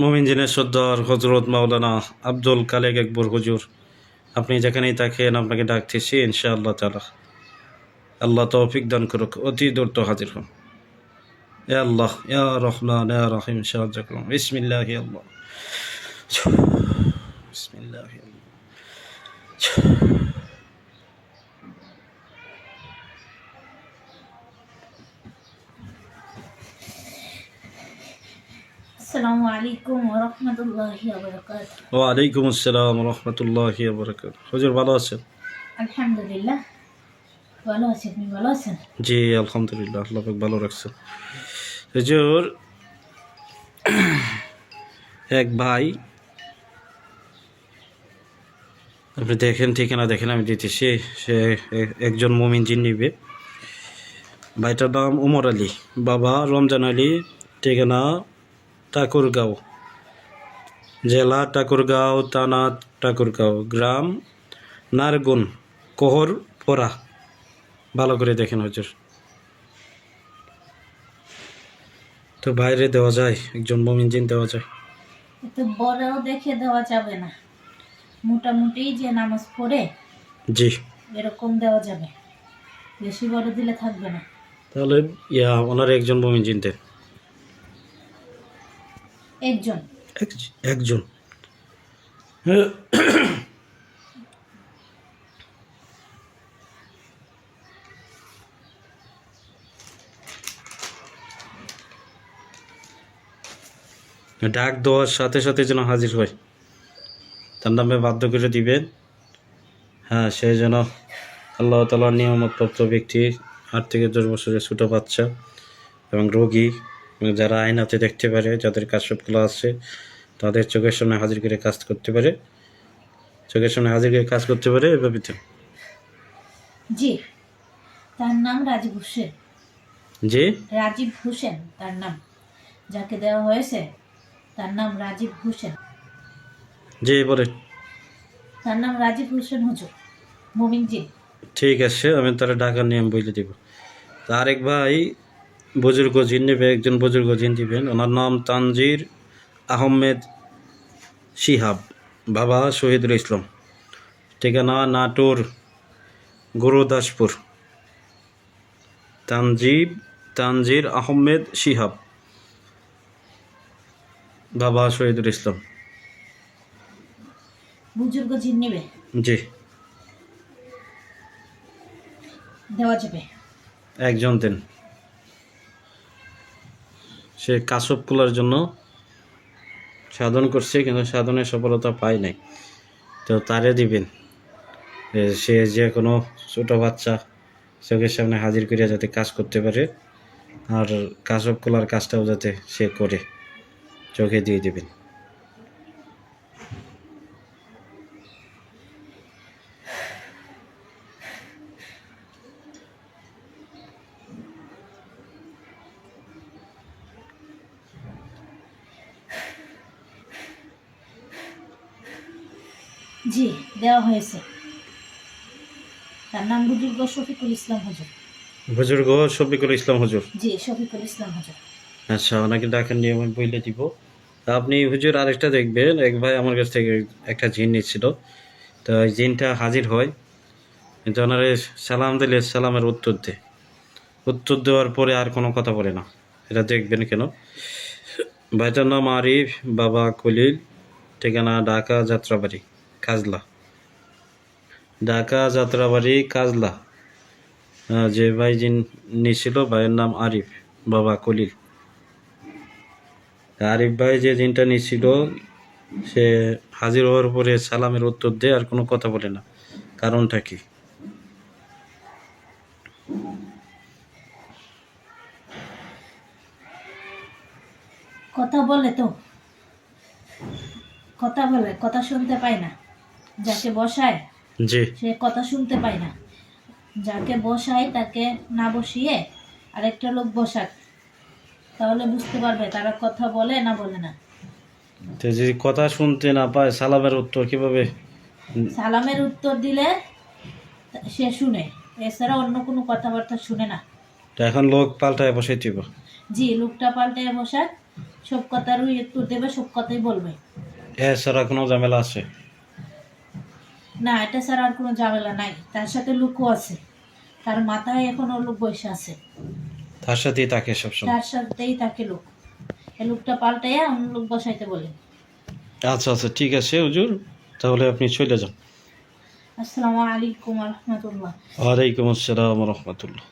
মোমিন জিনের সর্দার হজরত মাওলানা আব্দুল কালেক একবর হুজুর, আপনি যেখানেই থাকেন আপনাকে ডাকতেছি, ইনশাআল্লাহ তালা আল্লাহ তৌফিক দান করুক, অতি দ্রুত হাজির হন। এ আল্লাহ, ইয়া রহমান, ইয়া রহিম, সাহায্য করুন। আল্লাহ। বিসমিল্লাহ আল্লাহ আসসালামু আলাইকুম আসসালাম রহমতুল্লাহ বরকাত হুজুর ভালো আছেন? আলহামদুলিল্লাহ। ভালো আছি আপনি ভালো আছেন? জি আলহামদুলিল্লাহ আল্লাহ পাক ভালো রাখছেন। হুজুর এক ভাই আপনি দেখেন ঠিকানা দেখেন আমি দিতেছি সে একজন মমিন জিন নিবে। ভাইটার নাম উমর আলী। বাবা রমজান আলী ঠিকানা ঠাকুরগাঁও। জেলা ঠাকুরগাঁও থানা ঠাকুরগাঁও। গ্রাম নারগুন কোহর পোড়া। ভালো করে দেখেন হুজুর। তো বাইরে দেওয়া যায় একজন মমিন জিন দেওয়া যায়। বড়ও দেখে দেওয়া যাবে না। মোটামুটি যে নামাজ পড়ে জি। এরকম দেওয়া যাবে। বেশি বড় দিলে থাকবে না। তাহলে ইয়া ওনার একজন মমিন জিন দেন একজন। এক- একজন। ডাক দেওয়ার সাথে সাথে যেন হাজির হয়। তার নামে বাধ্য করে দিবেন। হ্যাঁ সে যেন আল্লাহ তালার নিয়ামতপ্রাপ্ত ব্যক্তি আট থেকে দশ বছরের ছোটো বাচ্চা এবং রোগী যারা আইনাতে দেখতে পারে যাদের কাজ সবগুলো আছে তাদের চোখের সামনে হাজির করে কাজ করতে পারে। চোখের সামনে হাজির করে কাজ করতে পারে এভাবে তো জি তার নাম রাজীব হোসেন। জি? রাজীব হোসেন তার নাম। যাকে দেওয়া হয়েছে তার নাম রাজীব হোসেন। জি বলে তার নাম রাজীব হোসেন হুজুর মোমিন জিন ঠিক আছে আমি তারা ডাকার নিয়ম বলে দিব। আরেক ভাই বুজুর্গ জিন নেবে একজন বুজুর্গ জিন দিবেন ওনার নাম তানজির আহমেদ শিহাব বাবা শহীদুল ইসলাম। ঠিকানা নাটোর গুরুদাসপুর। তানজিব তানজির আহমেদ শিহাব বাবা শহীদুল ইসলাম। বুজুর্গ জি। দেওয়া যাবে। একজন দেন। সে কাসব খোলার জন্য সাধন করছে, কিন্তু সাধনের সফলতা পায় নাই। তো তারে দিবেন। সে যে কোনো ছোটো বাচ্চা চোখের সামনে হাজির করিয়া যাতে কাজ করতে পারে, আর কাসব খোলার কাজটাও যাতে সে করে, চোখে দিয়ে দিবেন। জি দেওয়া হয়েছে। তার নাম বুজুর্গ শফিকুল ইসলাম হুজুর। বুজুর্গ শফিকুল ইসলাম হুজুর। জি শফিকুল ইসলাম হুজুর। আচ্ছা ওনাকে ডাকেন নিয়ে আমি বইলে দিব। আপনি হুজুর আরেকটা দেখবেন এক ভাই আমার কাছ থেকে একটা জিন নিচ্ছিল। তো ওই জিনটা হাজির হয়। কিন্তু ওনারে সালাম দিলে সালামের উত্তর দেয়। উত্তর দেওয়ার পরে আর কোনো কথা বলে না। এটা দেখবেন কেন? ভাইটার নাম আরিফ বাবা কলিল ঠিকানা ঢাকা যাত্রাবাড়ি। কাজলা। ঢাকা যাত্রাবাড়ি কাজলা। যে ভাই জিন নিছিল, ভাইয়ের নাম আরিফ, বাবা কলিল। আরিফ ভাই যে দিনটা নিছিল, সে হাজির হওয়ার পরে সালামের উত্তর দেয়, আর কোনো কথা বলে না। কারণটা কি? কথা বলে তো। কথা বলে, কথা শুনতে পায় না। যাকে বসায় জি। সে কথা শুনতে পায় না। যাকে বসায় তাকে না বসিয়ে আরেকটা লোক বসাক। তাহলে বুঝতে পারবে তারা কথা বলে না বলে না। তো যদি কথা শুনতে না পায় সালামের উত্তর কীভাবে? সালামের উত্তর দিলে সে শুনে। এছাড়া অন্য কোনো কথাবার্তা শুনে না। তো এখন লোক পাল্টায় বসে দিব। জি লোকটা পাল্টায় বসাক সব কথারই উত্তর দেবে সব কথাই বলবে। এছাড়া কোনো ঝামেলা আছে? না এটা ছাড়া আর কোনো ঝামেলা নাই। তার সাথে লুকও আছে। তার মাথায় এখন এখনও লোক বসে আছে। তার সাথেই তাকে সবসময়। তার সাথেই তাকে লোক। এই লোকটা পাল্টাইয়া অন্য লোক বসাইতে বলে। আচ্ছা আচ্ছা ঠিক আছে হুজুর। তাহলে আপনি চলে যান। আসসালামু আলাইকুম রহমতুল্লাহ। ওয়ালাইকুম আসসালাম রহমতুল্লাহ।